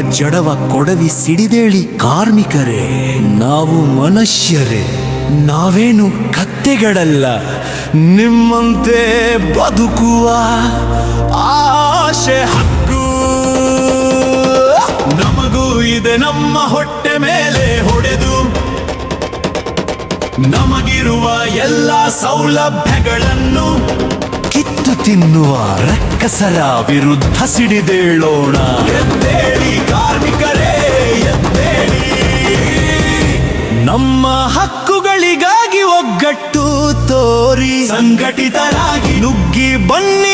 ಜಡವ ಕೊಡವಿ ಸಿಡಿದೇಳಿ ಕಾರ್ಮಿಕರೇ, ನಾವು ಮನುಷ್ಯರೇ, ನಾವೇನು ಕತ್ತೆಗಳಲ್ಲ, ನಿಮ್ಮಂತೆ ಬದುಕುವ ಆಶೆ ಹಕ್ಕು. ನಮಗೂ ಇದೆ ನಮ್ಮ ಹೊಟ್ಟೆ ಮೇಲೆ ಹೊಡೆದು. ನಮಗಿರುವ ಎಲ್ಲ ಸೌಲಭ್ಯಗಳನ್ನು ತಿನ್ನುವ ರಕ್ಕಸರ ವಿರುದ್ಧ ಸಿಡಿದೇಳೋಣ. ಎದ್ದೇಳಿ ಕಾರ್ಮಿಕರೇ ಎದ್ದೇಳಿ ನಮ್ಮ ಹಕ್ಕುಗಳಿಗಾಗಿ ಒಗ್ಗಟ್ಟು ತೋರಿ. ಸಂಘಟಿತರಾಗಿ ನುಗ್ಗಿ ಬನ್ನಿ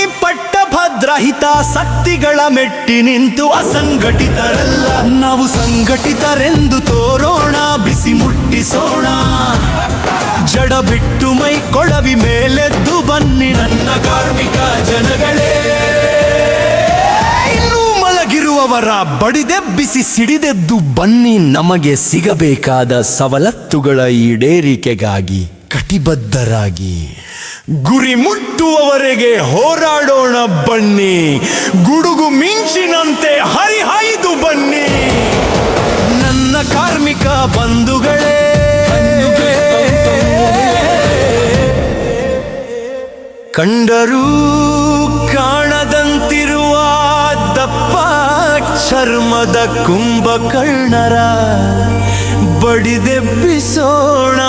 ಪಟ್ಟಭದ್ರ ಹಿತಾಸಕ್ತಿಗಳ ಮೆಟ್ಟಿ ನಿಂತು ಅಸಂಘಟಿತರಲ್ಲ. ನಾವು ಸಂಘಟಿತರೆಂದು ತೋರೋಣ, ಬಿಸಿ ಮುಟ್ಟಿಸೋಣ. ಜಡ ಬಿಟ್ಟು ಮೈ ಕೊಳವಿ ಮೇಲೆದ್ದು ಬನ್ನಿ ನನ್ನ ಕಾರ್ಮಿಕ ಜನಗಳೇ. ಇನ್ನೂ ಮಲಗಿರುವವರ ಬಡಿದೆಬ್ಬಿಸಿ ಸಿಡಿದೆದ್ದು ಬನ್ನಿ ನಮಗೆ ಸಿಗಬೇಕಾದ ಸವಲತ್ತುಗಳ ಈಡೇರಿಕೆಗಾಗಿ ಕಟಿಬದ್ಧರಾಗಿ. ಗುರಿ ಮುಟ್ಟುವವರೆಗೆ ಹೋರಾಡೋಣ ಬನ್ನಿ. ಗುಡುಗು ಮಿಂಚಿನಂತೆ ಹರಿಹಾಯ್ದು ಬನ್ನಿ. ನನ್ನ ಕಾರ್ಮಿಕ ಬಂಧುಗಳೇ. ಕಂಡರೂ ಕಾಣದಂತಿರುವ ದಪ್ಪ ಚರ್ಮದ ಕುಂಭಕರ್ಣರ ಬಡಿದೆಬ್ಬಿಸೋಣ.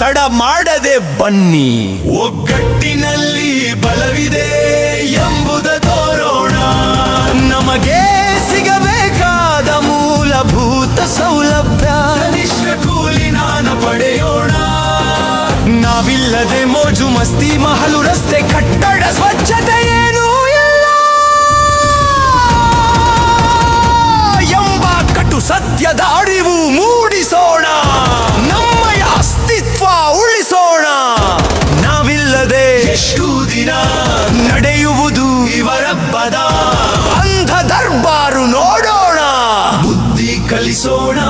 ತಡ ಮಾಡದೆ ಬನ್ನಿ. ಒಗ್ಗಟ್ಟಿನಲ್ಲಿ ಬಲವಿದೆ ಎಂಬುದ ತೋರೋಣ. ನಮಗೆ ಸಿಗಬೇಕಾದ ಮೂಲಭೂತ ಸೌಲಭ್ಯ. ಕನಿಷ್ಠ ಕೂಲಿ ನಾನು ಪಡೆಯೋಣ. ನಾವಿಲ್ಲದೆ ಮೋಜು ಮಸ್ತಿ ಮಹಲು ರಸ್ತೆ ಕಟ್ಟಡ ಸ್ವಚ್ಛತೆ ಕಲಿಸೋಣ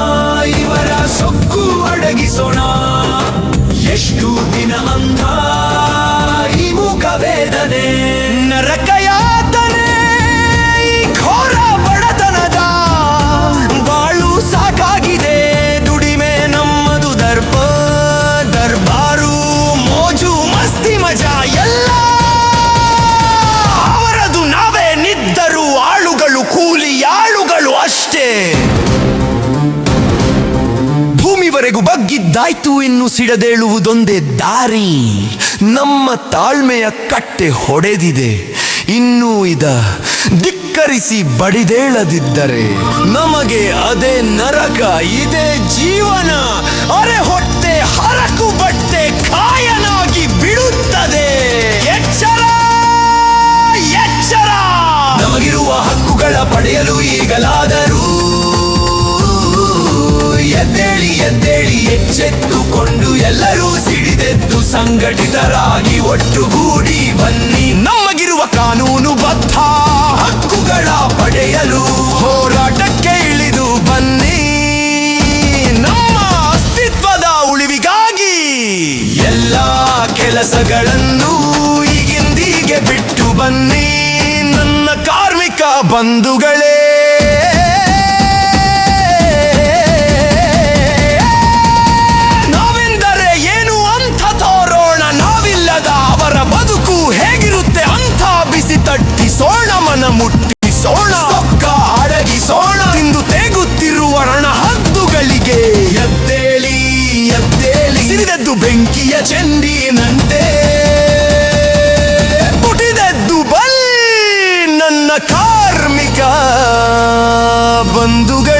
ಇವರ ಸೊಕ್ಕು ಅಡಗಿಸೋಣ. ಎಷ್ಟು ದಿನ ಅಂಧ ಈ ಮುಖ ವೇದನೆ. ಬಗ್ಗಿದ್ದಾಯ್ತು ಇನ್ನು ಸಿಡದೇಳುವುದೊಂದೇ ದಾರಿ. ನಮ್ಮ ತಾಳ್ಮೆಯ ಕಟ್ಟೆ ಹೊಡೆದಿದೆ. ಇನ್ನೂ ಇದ ಧಿಕ್ಕರಿಸಿ ಬಡಿದೇಳದಿದ್ದರೆ ನಮಗೆ ಅದೇ ನರಕ, ಇದೇ ಜೀವನ, ಅರೆ ಹೊಟ್ಟೆ ಎಚ್ಚೆತ್ತುಕೊಂಡು ಎಲ್ಲರೂ ಸಿಡಿದೆದ್ದು ಸಂಘಟಿತರಾಗಿ ಒಟ್ಟುಗೂಡಿ ಬನ್ನಿ. ನಮಗಿರುವ ಕಾನೂನು ಬದ್ಧ. ಹಕ್ಕುಗಳ ಪಡೆಯಲು ಹೋರಾಟಕ್ಕೆ ಇಳಿದು ಬನ್ನಿ. ನಮ್ಮ ಅಸ್ತಿತ್ವದ ಉಳಿವಿಗಾಗಿ ಎಲ್ಲ ಕೆಲಸಗಳನ್ನು ಈಗಿಂದೀಗೆ ಬಿಟ್ಟು ಬನ್ನಿ. ನನ್ನ ಕಾರ್ಮಿಕ ಬಂಧುಗಳೇ ಮುಟ್ಟಿಸೋಣ. ಸೊಕ್ಕ ಅಡಗಿಸೋಣ. ಇಂದು ತೇಗುತ್ತಿರುವ ರಣ ಹದ್ದುಗಳಿಗೆ ಎದ್ದೇಳಿ ಎದ್ದೇಳಿ. ಸಿರಿದದ್ದು ಬೆಂಕಿಯ ಚೆಂಡಿನಂತೆ. ಪುಟಿದದ್ದು ಬಲ್ ನನ್ನ ಕಾರ್ಮಿಕ ಬಂಧುಗಳೇ